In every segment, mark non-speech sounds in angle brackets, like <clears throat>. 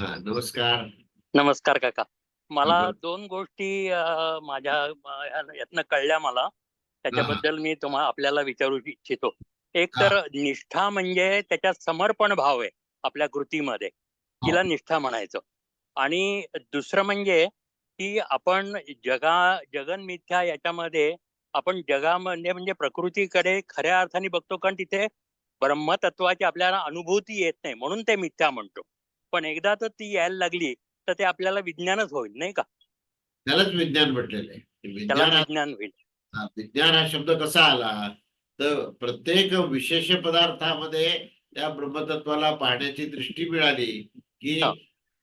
हा नमस्कार. नमस्कार काका. मला. दोन गोष्टी अ, माझ्या अ, या- यातनं कळल्या मला. त्याच्याबद्दल मी तुम्हाला आपल्याला विचारू इच्छितो. एक तर निष्ठा म्हणजे त्याच्यात समर्पण भाव आहे आपल्या कृतीमध्ये. तिला निष्ठा म्हणायचं. आणि दुसरं म्हणजे की आपण जगा जगन मिथ्या याच्यामध्ये आपण जगामध्ये म्हणजे प्रकृतीकडे खऱ्या अर्थाने बघतो कारण तिथे ब्रह्मतत्वाची आपल्याला अनुभूती येत नाही. म्हणून ते मिथ्या म्हणतो. पण एकदा तर ती यायला लागली तर ते आपल्याला विज्ञानच होईल नाही का? त्यालाच विज्ञान म्हटलेलं आहे. त्याला विज्ञान हा- विज्ञान होईल. हा, विज्ञान हा शब्द कसा आला? तर प्रत्येक विशेष पदार्थामध्ये त्या ब्रह्मतत्वाला पाहण्याची दृष्टी मिळाली की हा.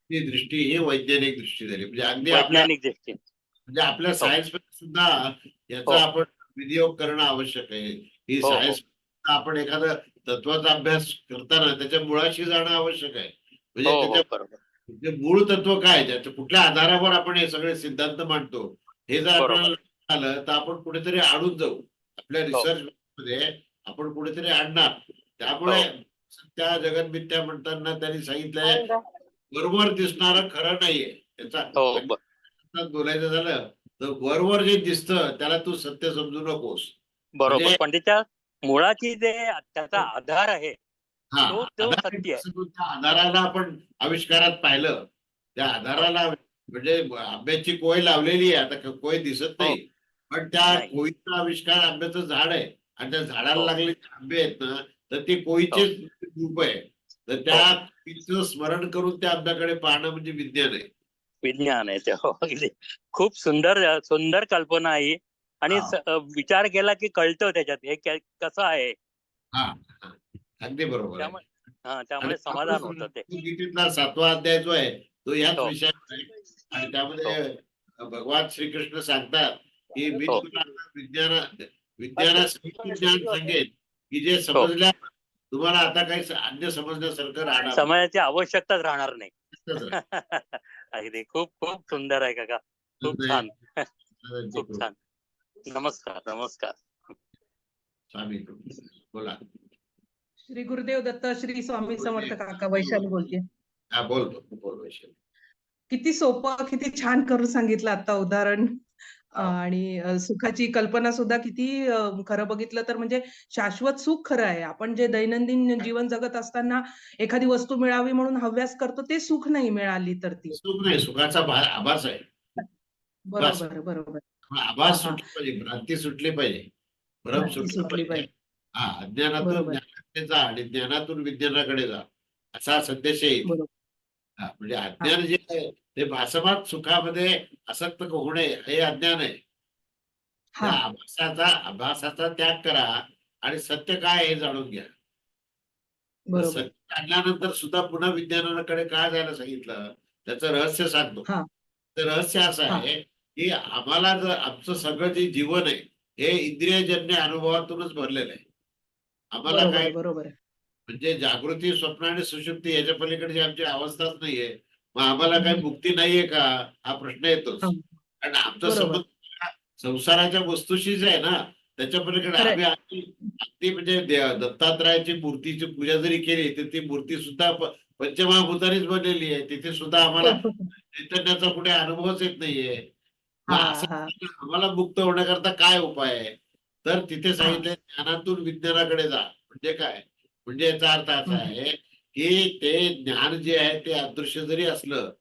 ती दृष्टी ही वैज्ञानिक दृष्टी झाली. म्हणजे अगदी वैज्ञानिक दृष्टी. म्हणजे आपल्या सायन्समध्ये सुद्धा हो. याचा आपण विनियोग करणं आवश्यक आहे. ही हो, हो. सायन्स आपण एखादा तत्वाचा अभ्यास करताना त्याच्या मुळाशी जाणं आवश्यक आहे. म्हणजे हो हो बरोबर. म्हणजे मूळ तत्व काय? त्याच्या कुठल्या आधारावर आपण हे सगळे सिद्धांत मांडतो? हे जर बरोबर. आपल्याला लक्षात आलं तर आपण कुठेतरी अडून जाऊ. आपल्या हो. रिसर्च मध्ये आपण कुठेतरी अडणार त्यामुळे हो. त्या जगन मिथ्या म्हणताना त्यांनी सांगितलंय वरवर दिसणारं खरं नाहीये. त्याचा हो ब- अर्थात बोलायचं झालं तर वरवर जे दिसतं त्याला तू सत्य समजू नकोस. बरोबर. म्हणजे- पण त्याच्या मुळाची जे त्याचा आधार आहे हा तो- सत्य आधाराला आपण आविष्कारात पाहिलं त्या आधाराला म्हणजे आंब्याची कोय लावलेली आहे आता कोय दिसत नाही पण त्या हो. कोयीचा आविष्कार आंब्याचं झाड आहे आणि त्या झाडाला हो. लागलेले आंबे आहेत ना तर ते कोयीचे रूप आहे तर त्या हो. कोयीचं स्मरण करून त्या आंब्याकडे पाहणं म्हणजे विज्ञान आहे विज्ञान आहे ते हो खूप सुंदर सुंदर कल्पना आहे ही. आणि हा. विचार केला की कळतं त्याच्यात हे कसं आहे हा हा. अगदी बरोबर. त्यामुळे हा समाधान होतं ते. गीतेतला सातवा अध्याय जो आहे तो याच हो. विषयावर आहे. आणि त्यामध्ये भगवान श्रीकृष्ण सांगतात की मी हो. तुला विज्ञाना विज्ञानासहित ज्ञान सांगेन की जे समजल्या तुम्हाला आता काही अन्य समजण्यासारखं राहणार समयाची आवश्यकताच राहणार नाही. नाही. <laughs> अगदी खूप खूप सुंदर आहे काका. खूप छान. खूप छान. नमस्कार नमस्कार. स्वामी बोला. श्री गुरुदेव दत्त श्री स्वामी समर्थ काका वैशाली बोलते. हा बोल बोल बोल वैशाली. किती सोपं किती छान करून सांगितलं आता उदाहरण. हा. आणि सुखाची कल्पना सुद्धा किती खरं बघितलं तर म्हणजे शाश्वत सुख खरं आहे. आपण जे दैनंदिन जीवन जगत असताना एखादी वस्तू मिळावी म्हणून हव्यास करतो ते सुख नाही मिळाली तर ती. सुख नाही सुखाचा आभास आहे. बरोबर बरोबर. आभास. सुटली पाहिजे भ्रांती सुटली पाहिजे. भ्रम सुटला पाहिजे. हा अज्ञानातून जा आणि ज्ञानातून विज्ञानाकडे जा. असा संदेश येईल म्हणजे अज्ञान जे आहे ते भासमात सुखामध्ये आसक्त होणे हे अज्ञान आहे. हा. आभासाचा आभासाचा त्याग करा आणि सत्य काय हे जाणून घ्या. सत्य सुद्धा पुन्हा विज्ञानाकडे काय जायला सांगितलं? त्याचं रहस्य सांगतो. ते रहस्य असं. आहे की आम्हाला जर आमचं सगळं जे जीवन आहे हे इंद्रियजन्य अनुभवातूनच भरलेलं आहे. आम्हाला काय बरोबर आहे. म्हणजे जागृती स्वप्न आणि सुषुप्ती याच्या पलीकडची आमची अवस्थाच नाहीये मग आम्हाला काही मुक्ती नाहीये का हा प्रश्न येतोच हा. कारण आमचा. संबंध संसाराच्या वस्तूशीच आहे ना त्याच्या पलीकडे. आम्ही अगदी अगदी म्हणजे दत्तात्रयाची मूर्तीची पूजा जरी केली तर ती मूर्ती सुद्धा पंचमहाभूतानीच बनलेली आहे तिथे सुद्धा आम्हाला चैतन्याचा कुठे अनुभवच येत नाहीये हा, हा. आम्हाला मुक्त होण्याकरता काय उपाय आहे तर तिथे सांगितलं ज्ञानातून विज्ञानाकडे जा. म्हणजे काय? म्हणजे याचा अर्थ असा. आहे की ते ज्ञान जे आहे ते अदृश्य जरी असलं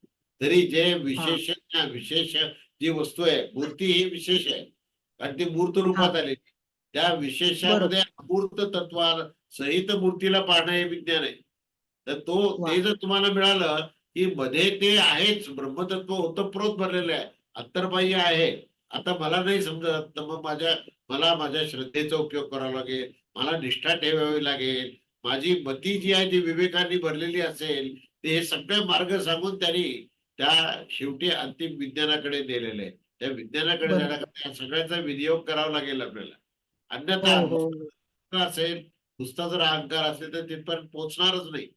तरी जे विशेष विशेष जी वस्तू आहे मूर्ती ही विशेष आहे. कारण ती मूर्त रूपात आलेली त्या विशेषामध्ये अमूर्त तत्वा सहित मूर्तीला पाहणं हे विज्ञान आहे. तर तो. ते जर तुम्हाला मिळालं की मध्ये ते आहेच ब्रह्मतत्व ओतप्रोत भरलेलं आहे. अंतर्बाह्य आहे. आता मला नाही समजत तर मग माझ्या मला माझ्या श्रद्धेचा उपयोग करावा लागेल मला निष्ठा ठेवावी लागेल माझी मती जी आहे ती विवेकाने भरलेली असेल ते हे सगळे मार्ग सांगून त्यांनी त्या शेवटी अंतिम विज्ञानाकडे नेलेले आहे त्या विज्ञानाकडे. जाण्याकरता सगळ्याचा विनियोग करावा लागेल आपल्याला अन्यथा हो, हो. अहंकार असेल नुसता जर अहंकार असेल तर तिथपर्यंत पोहोचणारच नाही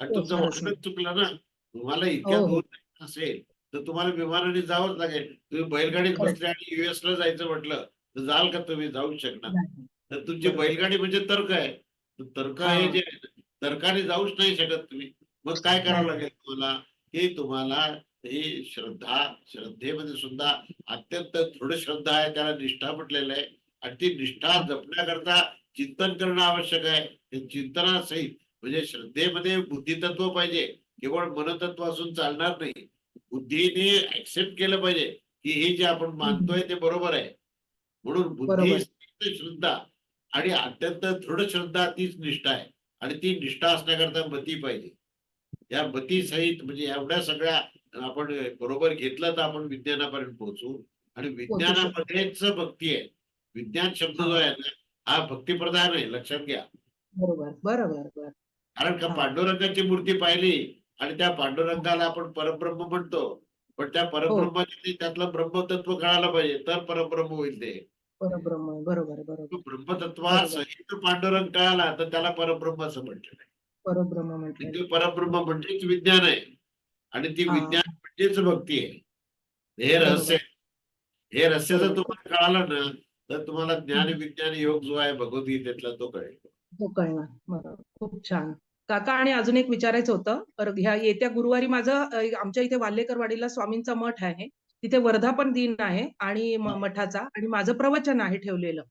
आणि तुमचं वाहनच चुकलं ना तुम्हाला इतक्या हो, हो. दूर असेल तर तुम्हाला विमानाने जावंच लागेल तुम्ही बैलगाडीत. बसले आणि युएस ला जायचं म्हटलं तर जाल का तुम्ही? जाऊ शकणार. तर तुमची. बैलगाडी म्हणजे तर्क आहे. तर तर्क हा. हे. जे तर्काने जाऊच नाही शकत तुम्ही. मग काय करावं. लागेल तुम्हाला? की तुम्हाला ही श्रद्धा श्रद्धेमध्ये सुद्धा अत्यंत दृढ श्रद्धा आहे त्याला निष्ठा म्हटलेलं आहे. आणि ती निष्ठा जपण्याकरता चिंतन करणं आवश्यक आहे. हे चिंतनासहित म्हणजे श्रद्धेमध्ये बुद्धितत्व पाहिजे. केवळ मनतत्व असून चालणार नाही. बुद्धीने ऍक्सेप्ट केलं पाहिजे की हे जे आपण मानतोय ते बरोबर आहे. म्हणून बुद्धी श्रद्धा आणि अत्यंत दृढ श्रद्धा तीच निष्ठा आहे. आणि ती निष्ठा असण्याकरता मती पाहिजे. या मती सहित म्हणजे एवढ्या सगळ्या आपण बरोबर घेतलं तर आपण विज्ञानापर्यंत पोहोचू. आणि विज्ञानामध्येच भक्ती आहे विज्ञान शब्द जो आहे ना हा भक्तिप्रधान आहे. लक्षात घ्या. बरोबर कारण का हा. पांडुरंगाची मूर्ती पाहिली आणि त्या पांडुरंगाला आपण परब्रह्म म्हणतो. पण त्या परब्रह्माचे त्यातलं ब्रह्मतत्व कळायला पाहिजे. तर परब्रह्म होईल ते. परब्रह्म. बरोबर बरोबर. तो पांडुरंग कळाला तर त्याला परब्रह्म असं म्हटलं परब्रह्म म्हटलं. ते परब्रह्म म्हणजेच विज्ञान आहे. आणि ती. विज्ञान म्हणजेच भक्ती आहे. हे रहस्य. हे रहस्य जर तुम्हाला कळालं ना तर तुम्हाला ज्ञान विज्ञान योग जो आहे भगवद्गीतेतला तो कळेल. हो कळणार. बरोबर. खूप छान. काका आणि अजून एक विचारायचं होतं. ह्या येत्या गुरुवारी माझं आमच्या इथे वाल्हेकरवाडीला स्वामींचा मठ आहे. तिथे वर्धापन दिन आहे आणि मठाचा आणि माझं प्रवचन आहे ठेवलेलं.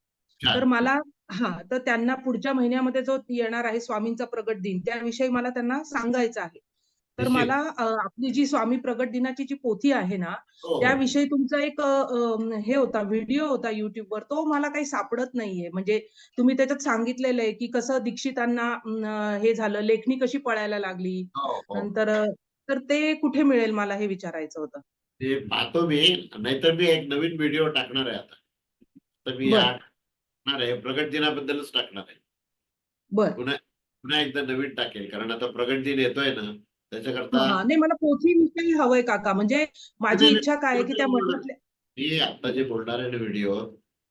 तर मला हा तर त्यांना पुढच्या महिन्यामध्ये जो येणार आहे स्वामींचा प्रगट दिन त्याविषयी मला त्यांना सांगायचं आहे तर. मला आपली जी स्वामी प्रगट दिनाची जी पोथी आहे ना हो, हो. त्याविषयी तुमचा एक हे होता व्हिडिओ होता युट्यूबवर तो मला काही सापडत नाहीये म्हणजे तुम्ही त्याच्यात सांगितलेलं आहे की कसं दीक्षितांना हे झालं लेखणी कशी पळायला लागली हो. नंतर तर ते कुठे मिळेल मला हे विचारायचं होतं ते पाहतो मी नाहीतर मी एक नवीन व्हिडिओ टाकणार आहे आता. तर मी टाकणार आहे प्रगट दिनाबद्दलच टाकणार आहे. बर. पुन्हा एकदा नवीन टाकेल कारण आता प्रगट दिन येतोय ना त्याच्याकरता. नाही मला पोथी विषयी हवंय काका म्हणजे माझी इच्छा काय आहे की त्या मी आता जे बोलणार आहे ना व्हिडिओ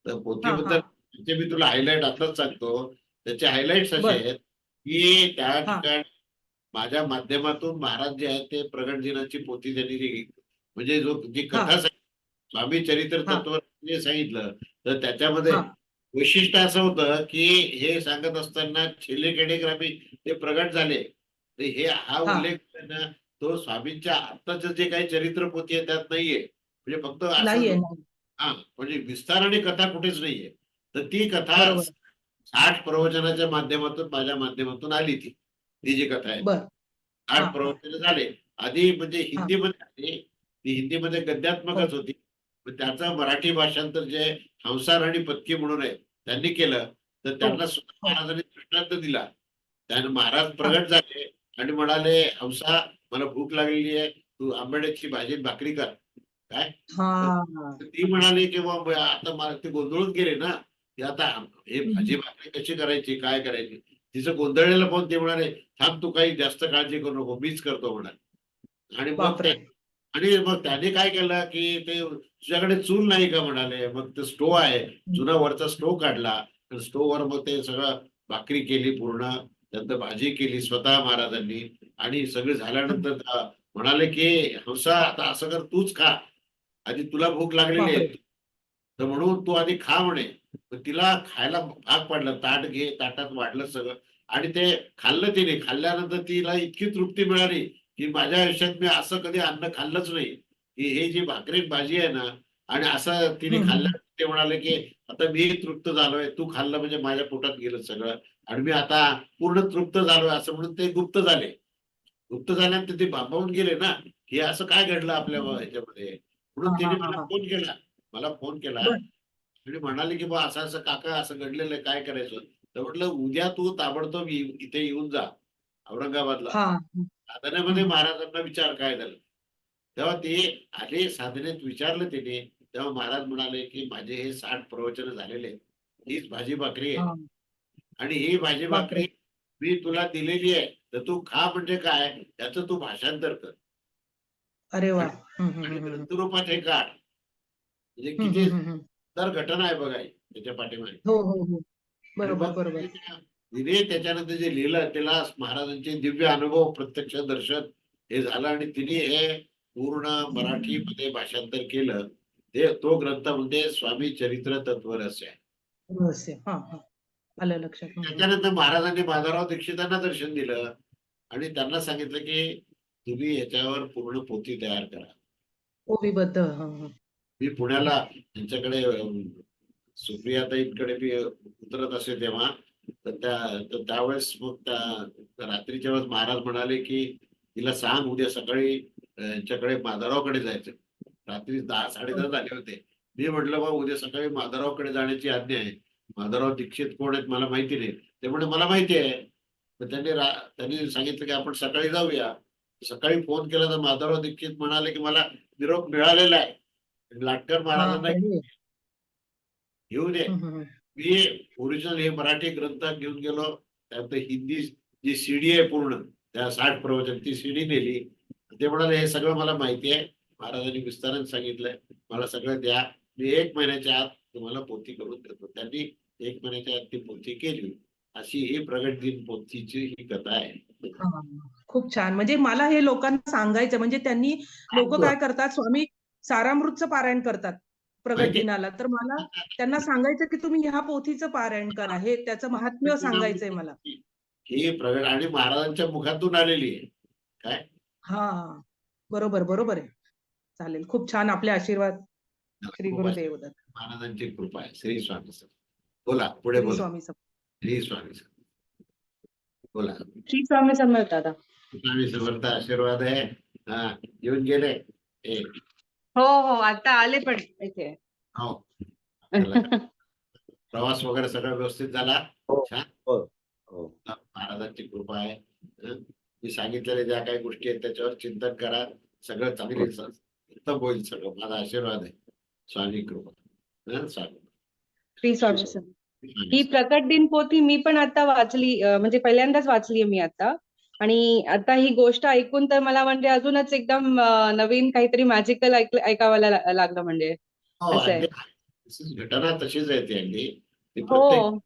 तर पोथीबद्दल मी तुला हायलाइट आताच सांगतो. त्याचे हायलाइट्स असे. आहेत की त्या. ठिकाणी माझ्या माध्यमातून महाराज जे आहेत ते प्रगट दिनाची पोथी त्यांनी जी- म्हणजे जो जी कथा स्वामी चरित्र. तत्व जे सांगितलं तर त्याच्यामध्ये. वैशिष्ट्य असं होतं की हे सांगत असताना छिल्ले केडेग्रामी ते प्रगट झाले तर हे हा. उल्लेख आहे ना तो स्वामींच्या आत्ताच जे काही चरित्र पोथी आहे त्यात नाहीये म्हणजे फक्त. हा म्हणजे विस्तार आणि कथा कुठेच नाहीये तर ती कथा. साठ प्रवचनाच्या माध्यमातून माझ्या माध्यमातून आली ती ती जी कथा आहे आठ. प्रवचन झाले आधी म्हणजे हिंदीमध्ये आली ती हिंदीमध्ये गद्यात्मकच हो. होती. पण त्याचं मराठी भाषांतर जे हंसार आणि पत्की म्हणून आहे त्यांनी केलं तर त्यांना सुद्धा हो. महाराजांनी दृष्टांत दिला. त्याने महाराज प्रगट झाले आणि म्हणाले हंसा मला भूक लागलेली आहे तू आंबाड्याची भाजी भाकरी कर. काय? हा. हा. ती म्हणाली की आता मला ते गोंधळून गेले ना की आता हे. भाजी भाकरी कशी करायची काय करायची? तिचं गोंधळलेलं पण ते म्हणाले थांब तू काही जास्त काळजी करू नको मीच करतो म्हणाले. आणि मग आणि मग त्याने काय केलं की ते तुझ्याकडे चूल नाही का म्हणाले? मग ते स्टोव आहे. जुना वरचा स्टोव काढला. स्टोव वर मग ते सगळं भाकरी केली पूर्ण. त्यानंतर भाजी केली स्वतः महाराजांनी. आणि सगळं झाल्यानंतर म्हणाले की हंसा आता असं कर तूच खा. आधी तुला भूक लागलेली आहे. तर म्हणून तू आधी खा म्हणे. तिला खायला भाग पडला. ताट घे ताटात वाढलं सगळं. आणि ते खाल्लं तिने. खाल्ल्यानंतर तिला इतकी तृप्ती मिळाली. की माझ्या आयुष्यात मी असं कधी अन्न खाल्लंच नाही. की हे जी भाकरी भाजी आहे ना आणि असं तिने. खाल्लं ते म्हणाले की आता मी तृप्त झालोय तू खाल्लं म्हणजे माझ्या पोटात गेलं सगळं आणि मी आता पूर्ण तृप्त झालोय असं म्हणून ते गुप्त झाले. गुप्त झाल्यानंतर ते बांबावून गेले ना की असं काय घडलं आपल्या ह्याच्यामध्ये? म्हणून हा, तिने हा, मला हा. फोन केला मला फोन केला. आणि म्हणाले की बा असं असं काका असं घडलेलं आहे काय करायचं? तर म्हटलं उद्या तू ताबडतोब इथे येऊन जा औरंगाबादला. हा. साधनेमध्ये. महाराजांना विचार काय झालं तेव्हा ते आले साधनेत विचारलं त्याने तेव्हा महाराज म्हणाले की माझे हे साठ प्रवचन झालेले. हीच भाजी भाकरी आहे. आणि ही भाजी. भाकरी मी तुला दिलेली आहे तर तू खा म्हणजे काय याचं तू भाषांतर कर अरे वा. ग्रंथरूपात हे काढ म्हणजे किती. तर घटना आहे बघा ही त्याच्या पाठीमागे हो हो हो बरोबर बरोबर तिने त्याच्यानंतर जे लिहिलं त्याला महाराजांचे दिव्य अनुभव प्रत्यक्ष दर्शन हे झालं आणि तिने हे पूर्ण मराठीमध्ये भाषांतर केलं. ते तो ग्रंथ म्हणजे स्वामी चरित्र आहे. हा हा. हम्म, हम्म. त्याच्यानंतर महाराजांनी माधवराव दीक्षितांना दर्शन दिलं आणि त्यांना सांगितलं की तुम्ही याच्यावर पूर्ण पोथी तयार करा. मी पुण्याला त्यांच्याकडे सुप्रियाताईंकडे मी उतरत असे तेव्हा तर त्या तर त्यावेळेस मग त्या रात्रीच्या वेळेस महाराज म्हणाले की तिला सांग उद्या सकाळी यांच्याकडे माधवरावकडे जायचं. रात्री दहा साडेदहा झाले होते. मी म्हटलं बा उद्या सकाळी माधवरावकडे जाण्याची आज्ञा आहे. माधवराव दीक्षित कोण आहेत मला माहिती नाही. ते म्हणजे मला माहिती आहे. तर त्यांनी त्यांनी सांगितलं की आपण सकाळी जाऊया. सकाळी फोन केला तर माधवराव दीक्षित म्हणाले की मला निरोप मिळालेला आहे. लाटकर महाराजांना बरोबर. घेऊन ये. हं, हं. मी ओरिजिनल हे मराठी ग्रंथ घेऊन गेलो. त्यात हिंदी जी सीडी आहे पूर्ण त्या साठ प्रवचन ती सीडी नेली. ते म्हणाले हे सगळं मला माहिती आहे. महाराजांनी विस्ताराने सांगितलंय. मला सगळं द्या. मी एक महिन्याच्या आत तुम्हाला पोथी करून देतो. त्यांनी एक महिन्याच्या आत ती पोथी केली. अशी ही प्रगट दिन पोथीची ही कथा आहे. खूप छान. म्हणजे मला हे लोकांना सांगायचं म्हणजे त्यांनी लोक काय करतात? स्वामी सारामृतचं पारायण करतात. प्रगट माहिती- दिनाला. तर मला त्यांना सांगायचं की तुम्ही ह्या पोथीचं पारायण करा. हे त्याचं महात्म्य सांगायचंय मला. ही प्रगट आणि महाराजांच्या मुखातून आलेली आहे. हा बरोबर बरोबर आहे. चालेल खूप छान आपले आशीर्वाद. श्री गुरुदेव दत्त महाराजांची कृपा आहे. श्री स्वामी सर. बोला पुढे बोला. स्वामी समर्थ. श्री स्वामी सर. बोला. श्री स्वामी समर्थ दादा. स्वामी समर्थ आशीर्वाद आहे. हा येऊन गेले. ए हो हो आता आले पण इथे. हो. चला. प्रवास वगैरे सगळं व्यवस्थित झाला. हो. छान. हो. हो. महाराजांची कृपा आहे. हं? मी सांगितलेल्या ज्या काही गोष्टी आहेत त्याच्यावर चिंतन करा. सगळं चांगले उत्तम होईल सगळं. माझा आशीर्वाद आहे. स्वामी कृपा. हं? स्वामी. श्री स्वामी समर्थ. स्वामी ही प्रकट दिन पोथी मी पण आता वाचली अं, म्हणजे पहिल्यांदाच वाचली मी आता. आणि आता ही गोष्ट ऐकून तर मला म्हणजे अजूनच एकदम नवीन काहीतरी मॅजिकल ऐकावं लागलं म्हणजे. हो, घटना तशीच आहे ती अगदी हो.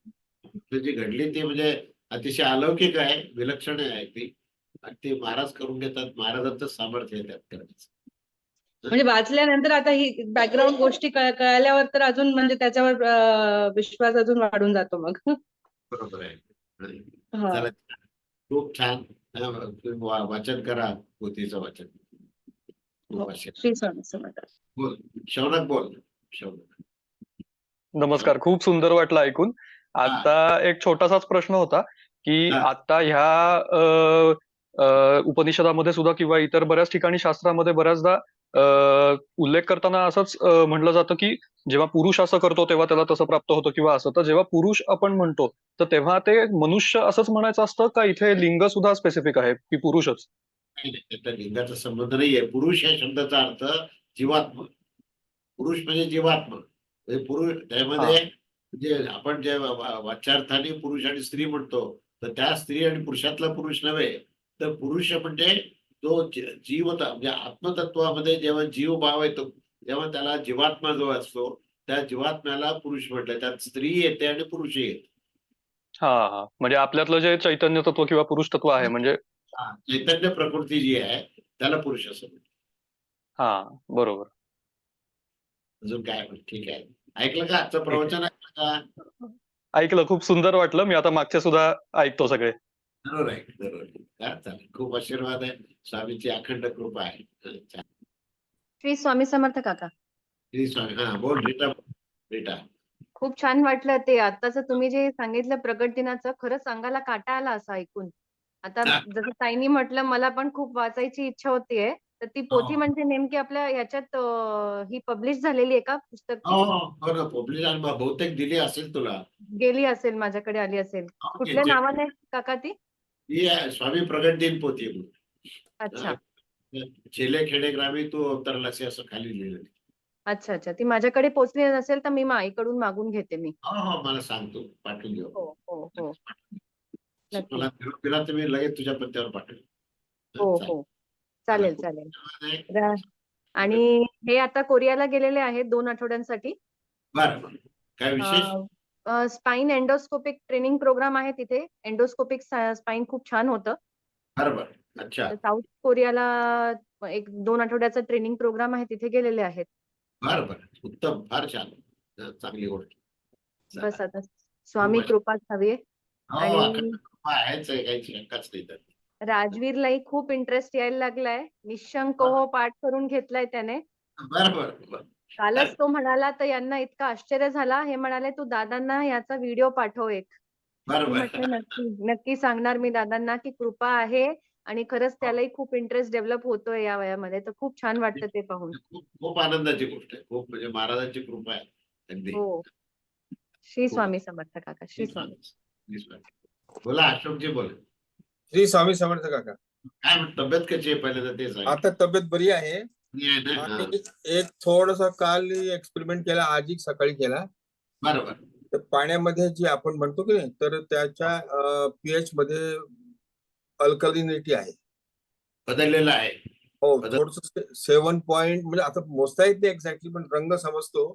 जी घडली ती म्हणजे अतिशय अलौकिक आहे विलक्षण आहे ती. आणि ते महाराज करून घेतात महाराजांचं सामर्थ्य आहे त्यात म्हणजे वाचल्यानंतर आता ही बॅकग्राऊंड गोष्टी कळ- कळल्यावर तर अजून म्हणजे त्याच्यावर विश्वास अजून वाढून जातो मग. बरोबर आहे. खूप छान. वाचन करा पोथीचं वाचन. हो. बोल शौनक बोल शौनक नमस्कार खूप सुंदर वाटलं ऐकून. आता एक छोटासाच प्रश्न होता की. आता ह्या उपनिषदामध्ये सुद्धा किंवा इतर बऱ्याच ठिकाणी शास्त्रामध्ये बऱ्याचदा उल्लेख करताना असंच म्हटलं जातं की जेव्हा पुरुष असं करतो तेव्हा त्याला तसं प्राप्त होतं किंवा असं. तर जेव्हा पुरुष आपण म्हणतो तर तेव्हा ते मनुष्य असंच म्हणायचं असतं का इथे लिंग सुद्धा स्पेसिफिक आहे की पुरुषच? लिंगाचा संबंध नाहीये. पुरुष या शब्दाचा अर्थ जीवात्मा. पुरुष म्हणजे जीवात्मा. म्हणजे पुरुष त्यामध्ये म्हणजे आपण जे वा- वा- वाच्यार्थाने पुरुष आणि स्त्री म्हणतो तर त्या स्त्री आणि पुरुषातला पुरुष नव्हे. तर पुरुष म्हणजे तो जी- जीवता म्हणजे आत्मतत्वामध्ये जेव्हा जीव भाव येतो तेव्हा त्याला जीवात्मा जो असतो त्या जीवात्म्याला पुरुष म्हटलं त्यात स्त्री येते आणि पुरुष येते. हा हा. म्हणजे आपल्यातलं जे चैतन्य तत्व किंवा पुरुष तत्व आहे म्हणजे चैतन्य प्रकृती जी आहे त्याला पुरुष असं म्हणतात. हा बरोबर. अजून काय ठीक आहे. ऐकलं का? आजचं प्रवचन ऐकलं का? ऐकलं खूप सुंदर वाटलं. मी आता मागच्या सुद्धा ऐकतो सगळे. जरूर ऐक जरूर ऐक. हा, चालेल खूप आशीर्वाद आहे. स्वामीची अखंड कृपा आहे. श्री स्वामी समर्थ काका. श्री स्वामी हा बोल रीटा रीटा खूप छान वाटलं ते. आत्ताच तुम्ही जे सांगितलं प्रगट दिनाचं खरंच अंगाला काटा आला असं ऐकून. आता. जसं ताईनी म्हटलं मला पण खूप वाचायची इच्छा होतीये तर ती पोथी हो. म्हणजे नेमकी आपल्या ह्याच्यात अं, ही पब्लिश झालेली आहे का पुस्तक? हो हो ब- बहुतेक दिली असेल तुला. गेली असेल माझ्याकडे आली असेल. कुठल्या नावाने काका ती? ही स्वामी प्रगट दिन म्हणून. अच्छा. चेले खेडे ग्रामी तू अवतरलासी असं खाली लिहिलं अच्छा अच्छा. ती माझ्याकडे पोचली नसेल तर मी माईकडून मागून घेते मी. हो हो. मला सांगतो. पाठवून देऊ. हो हो हो. मला मी लगेच तुझ्या पत्त्यावर पाठवेल. हो. हो. चालेल. चालेल आणि हे आता कोरियाला गेलेले आहेत दोन आठवड्यांसाठी. बरं काय विशेष? स्पाइन एंडोस्कोपिक ट्रेनिंग प्रोग्राम आहे तिथे. एंडोस्कोपिक स्पाइन खूप छान होतं. अच्छा. साऊथ कोरियाला एक दोन आठवड्याचा ट्रेनिंग प्रोग्राम आहे तिथे गेलेले आहेत. उत्तम. फार छान. चांगली गोष्ट. बस आता स्वामी कृपाच हवी आहे. हो राजवीरलाही खूप इंटरेस्ट यायला लागलाय. निशंक हो पाठ करून घेतलाय त्याने. बरं बरं बरं. कालच तो म्हणाला तर यांना इतकं आश्चर्य झाला. हे म्हणाले तू दादांना याचा व्हिडिओ पाठव एक. म्हटलं नक्की नक्की सांगणार मी दादांना की कृपा आहे आणि खरंच त्यालाही खूप इंटरेस्ट डेव्हलप होतोय या वयामध्ये. तर खूप छान वाटतं ते पाहून. <laughs> खूप आनंदाची गोष्ट आहे. खूप म्हणजे महाराजांची कृपा आहे. हो. श्री स्वामी समर्थ काका. श्री स्वामी. श्री स्वामी. बोला अशोकजी बोला. श्री स्वामी समर्थ काका. काय तब्येत कशी आहे पहिल्यांदा ते सांग. आता तब्येत बरी आहे. मी आहे ना? आणि एक थोडस काल एक्सपेरिमेंट केला आज सकाळी केला. बरं बरं तर पाण्यामध्ये जी आपण म्हणतो की नाही तर त्याच्या पीएच मध्ये अल्कलिनिटी आहे. बदललेला आहे. हो थोडस सेवन पॉइंट म्हणजे आता मोजता येत नाही एक्झॅक्टली पण रंग समजतो.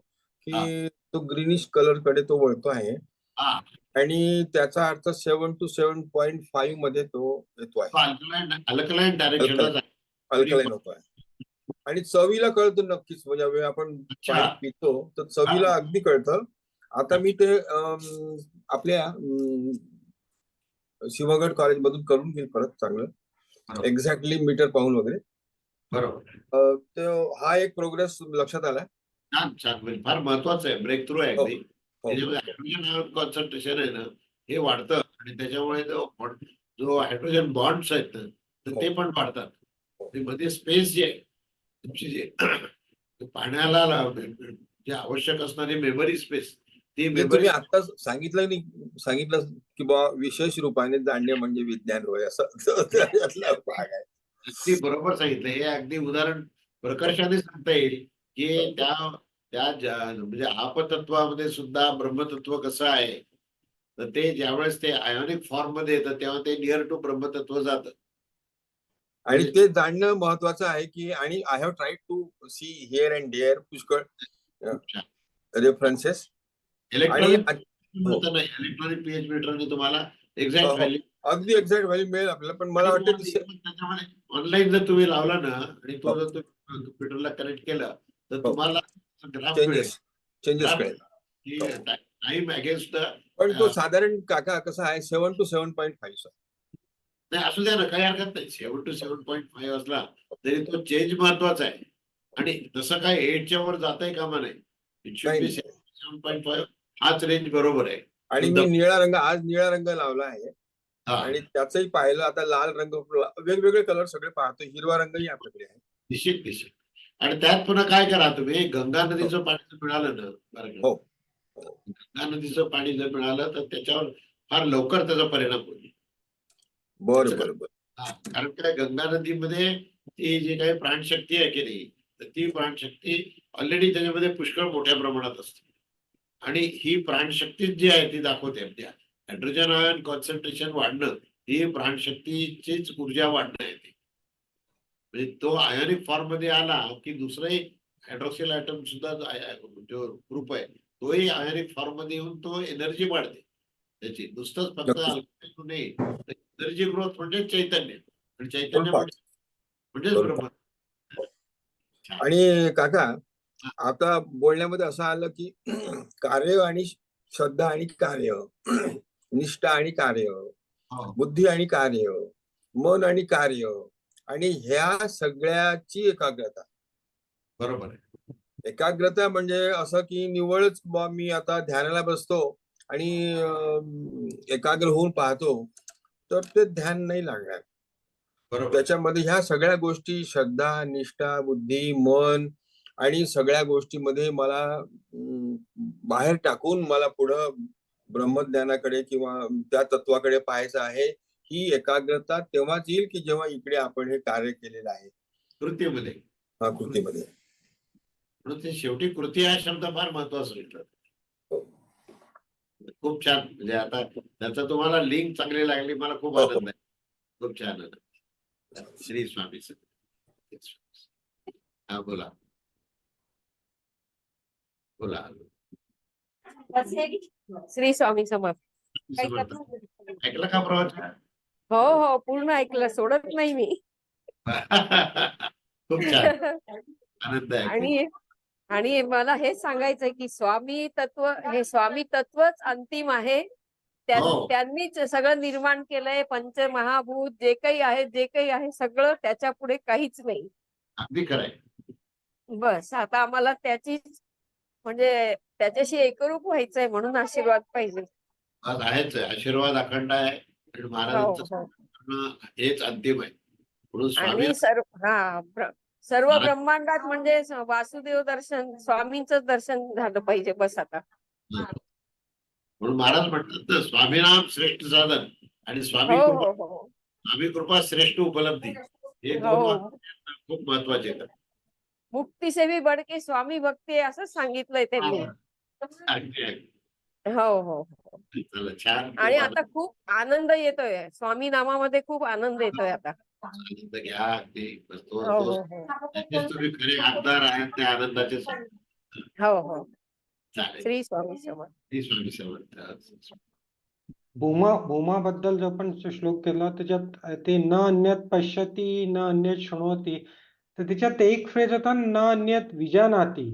की तो ग्रीनिश कलरकडे तो वळतो आहे. हा. आणि त्याचा अर्थ सेवन टू सेवन पॉइंट फाईव्हमध्ये तो येतो आहे. अल्कलाईन अल्कलाईन होतो आहे. आणि चवीला कळतं नक्कीच. म्हणजे वेळ आपण. पाणी पितो तर चवीला अगदी कळतं. आता मी ते आपल्या शिवगड कॉलेज मधून करून घेईल परत चांगलं. एक्झॅक्टली मीटर पाहून वगैरे. बरोबर. हा एक प्रोग्रेस लक्षात आला छान छान. म्हणजे फार महत्वाचं आहे. ब्रेक थ्रू आहे हो, अगदी. त्याच्यामध्ये हायड्रोजन कॉन्सन्ट्रेशन आहे ना हे वाढतं. आणि त्याच्यामुळे जो हायड्रोजन बॉन्ड्स आहेत ना तर ते पण वाढतात. मध्ये स्पेस जी आहे तुमची जी ते <coughs> पाण्याला जे आवश्यक असणारी मेमरी स्पेस ती मेमरी आता सांगितलं नाही सांगितलं की बा विशेष रूपाने जाणणे म्हणजे विज्ञान होय असं भाग आहे. अगदी बरोबर सांगितलं. हे अगदी उदाहरण प्रकर्षाने सांगता येईल की त्या त्या म्हणजे आपतत्वामध्ये सुद्धा ब्रह्मतत्व कसं आहे? तर ते ज्यावेळेस ते आयोनिक फॉर्ममध्ये येतं तेव्हा ते नियर टू ब्रह्मतत्व जातं. आणि ते जाणणं महत्वाचं आहे की आणि I have tried to see here and there पुष्कळ रेफरन्सेस इलेक्ट्रॉनिक हो. इलेक्ट्रॉनिक पीएच मीटरने तुम्हाला हो, एक्झॅक्ट हो. व्हॅल्यू अगदी एक्झॅक्ट व्हॅल्यू मिळेल आपल्याला पण मला वाटतं ऑनलाईन जर तुम्ही लावला ना आणि तो हो. जर तुम्ही कम्प्युटरला कनेक्ट केला तर हो. तुम्हाला चेंजेस चेंजेस हो. टाइम अगेन्स्ट पण तो हा. साधारण काका कसा आहे seven two seven point five नाही असू द्या ना काही हरकत नाही. Seven two seven point five असला तरी तो चेंज महत्त्वाचा आहे. आणि तसं काय एटच्या वर जाताय कामा नाही. सेव्हन पॉईंट फाईव्ह हाच रेंज बरोबर आहे. आणि मी. निळा रंग आज निळा रंग लावला आहे. हा. आणि त्याचंही पाहिलं आता लाल रंग वेगवेगळे कलर सगळे पाहतो हिरवा रंगही आपल्याकडे आहे. निश्चित निश्चित. आणि त्यात पुन्हा काय करा तुम्ही गंगा नदीचं पाणी जर मिळालं ना का? हो. गंगा नदीचं पाणी जर मिळालं तर त्याच्यावर फार लवकर त्याचा परिणाम होईल. बरं बरं बरं. कारण काय गंगा नदीमध्ये ती जी काही प्राणशक्ती आहे की नाही तर ती प्राणशक्ती ऑलरेडी त्याच्यामध्ये पुष्कळ मोठ्या प्रमाणात असते. आणि ही प्राणशक्ती जी आहे ती दाखवते. त्या हायड्रोजन आयन कॉन्सन्ट्रेशन वाढणं ही प्राणशक्तीचीच ऊर्जा वाढणं आहे ती. म्हणजे तो आयोनिक फॉर्ममध्ये आला की दुसरंही हायड्रोक्सिल आयटम सुद्धा जो ग्रुप आहे तोही आयोनिक फॉर्ममध्ये येऊन तो एनर्जी वाढते. त्याची नुसतंच फक्त नाही एनर्जी ग्रोथ म्हणजे चैतन्य आणि चैतन्य. म्हणजे. ब्रह्म आणि काका आता बोलण्यामध्ये असं आलं की <clears throat> कार्य आणि श्रद्धा आणि कार्य <clears throat> निष्ठा आणि कार्य हो. बुद्धी आणि कार्य मन आणि कार्य आणि ह्या सगळ्याची एकाग्रता बरोबर आहे एकाग्रता म्हणजे असं की निवळच मी आता ध्यानाला बसतो आणि एकाग्र होऊन पाहतो तर ते ध्यान नाही लागणार. बरोबर. त्याच्यामध्ये ह्या सगळ्या गोष्टी श्रद्धा निष्ठा बुद्धी मन आणि सगळ्या गोष्टीमध्ये मला बाहेर टाकून मला पुढं ब्रह्मज्ञानाकडे किंवा त्या तत्वाकडे पाहायचं आहे ही एकाग्रता तेव्हाच येईल की जेव्हा इकडे आपण हे कार्य केलेलं आहे. कृतीमध्ये. हा कृतीमध्ये. म्हणून ते शेवटी कृती हा शब्द फार महत्त्वाचा. खूप छान. म्हणजे आता त्याचा तुम्हाला लिंक चांगली लागली मला खूप हो. आनंद आहे. खूप छान आनंद श्री स्वामी. हा बोला. बोला. श्री स्वामी समर्थ. समर्थ. ऐकलं का प्रवचन हो हो पूर्ण ऐकलं. सोडत नाही मी. <laughs> खूप छान. आनंद आहे. आणि आणि मला हेच सांगायचंय की स्वामी तत्व हे स्वामी तत्वच अंतिम आहे. हो. त्यांनीच सगळं निर्माण केलंय. पंचमहाभूत जे काही आहे जे काही आहे सगळं त्याच्या पुढे काहीच नाही. बस आता आम्हाला त्याचीच म्हणजे त्याच्याशी एकरूप व्हायचंय म्हणून आशीर्वाद पाहिजे. आहेच आशीर्वाद अखंड आहे. आणि हो हो. हेच अंतिम आहे. आणि सर्व हा सर्व ब्रह्मांडात म्हणजे वासुदेव दर्शन स्वामींचं दर्शन झालं पाहिजे बस आता. म्हणून महाराज म्हणतात स्वामीनाम श्रेष्ठ साधन आणि स्वामी हो कृपा हो हो. स्वामी कृपा श्रेष्ठ उपलब्धी हे दोन खूप महत्त्वाचे मुक्तीसेवी बडके स्वामी भक्ती असंच सांगितलंय त्यांनी. हो हो हो. आणि आता खूप आनंद येतोय. स्वामी नामामध्ये खूप आनंद येतोय आता. आनंद घ्या अगदी. बस तो- हो हो हो. तुम्ही खरे आहेत त्या आनंदाचे हो हो. चालेल. श्री स्वामी समर्थ. श्री स्वामी समर्थ. भूमा भूमाबद्दल जो आपण श्लोक केला त्याच्यात ते न अन्यत पश्यती न अन्यत शृणोती. तर त्याच्यात एक फ्रेज होता न अन्यत विजानाती.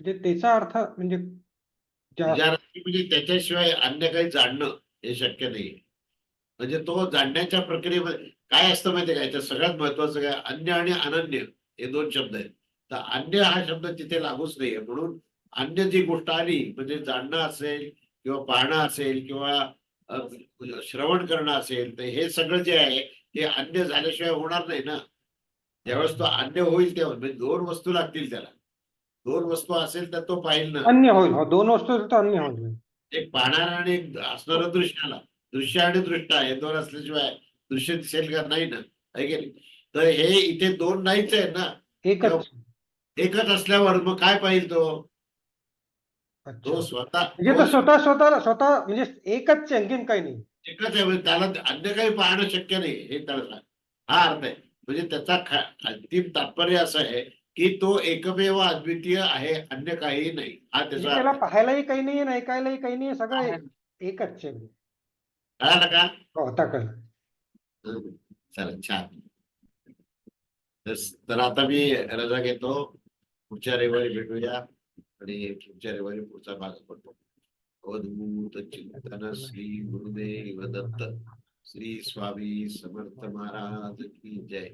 म्हणजे त्याचा अर्थ म्हणजे विचारांची म्हणजे त्याच्याशिवाय अन्य काही जाणणं हे शक्य नाही म्हणजे तो जाणण्याच्या प्रक्रियेमध्ये काय असतं माहितीये का? याच्यात सगळ्यात महत्वाचं काय? अन्य आणि अनन्य हे दोन शब्द आहेत. तर अन्य हा शब्द तिथे लागूच नाहीये. म्हणून अन्य जी गोष्ट आली म्हणजे जाणणं असेल किंवा पाहणं असेल किंवा अ, श्रवण करणं असेल तर हे सगळं जे आहे हे अन्य झाल्याशिवाय होणार नाही ना? ज्यावेळेस तो अन्य होईल तेव्हा म्हणजे दोन वस्तू लागतील त्याला. दोन वस्तू असेल तर तो पाहिल ना? अन्य होईल. हो दोन वस्तू तर अन्य होईल. एक पाहणारा आणि एक असणारं दृश्याला दृश्य आणि दृष्टा हे दोन असल्याशिवाय दृश्य दिसेल का? नाही ना. तर हे इथे दोन नाहीच आहे ना. एकच. एकच असल्यावर मग काय पाहिजे तो? स्वतः म्हणजे तो स्वतः स्वतः स्वतः म्हणजे एकच आहे, आणखीन काही नाही. एकच आहे. म्हणजे त्याला अन्य काही पाहणं शक्य नाही हे त्याला हा अर्थ आहे. म्हणजे त्याचा अंतिम तात्पर्य असं आहे की तो एकमेव अद्वितीय आहे अन्य काहीही नाही. हा म्हणजे त्याचा आहे. पाहायलाही काही नाही ऐकायलाही काही नाही सगळं एक- एकच आहे. कळालं का? हो आता कळलं. चालेल छान. तस- तर आता मी रजा घेतो. पुढच्या रविवारी भेटूया आणि पुढच्या रविवारी पुढचा भाग पडतो अवधूत चिंतन श्री गुरुदेव दत्त. श्री स्वामी समर्थ महाराज की जय.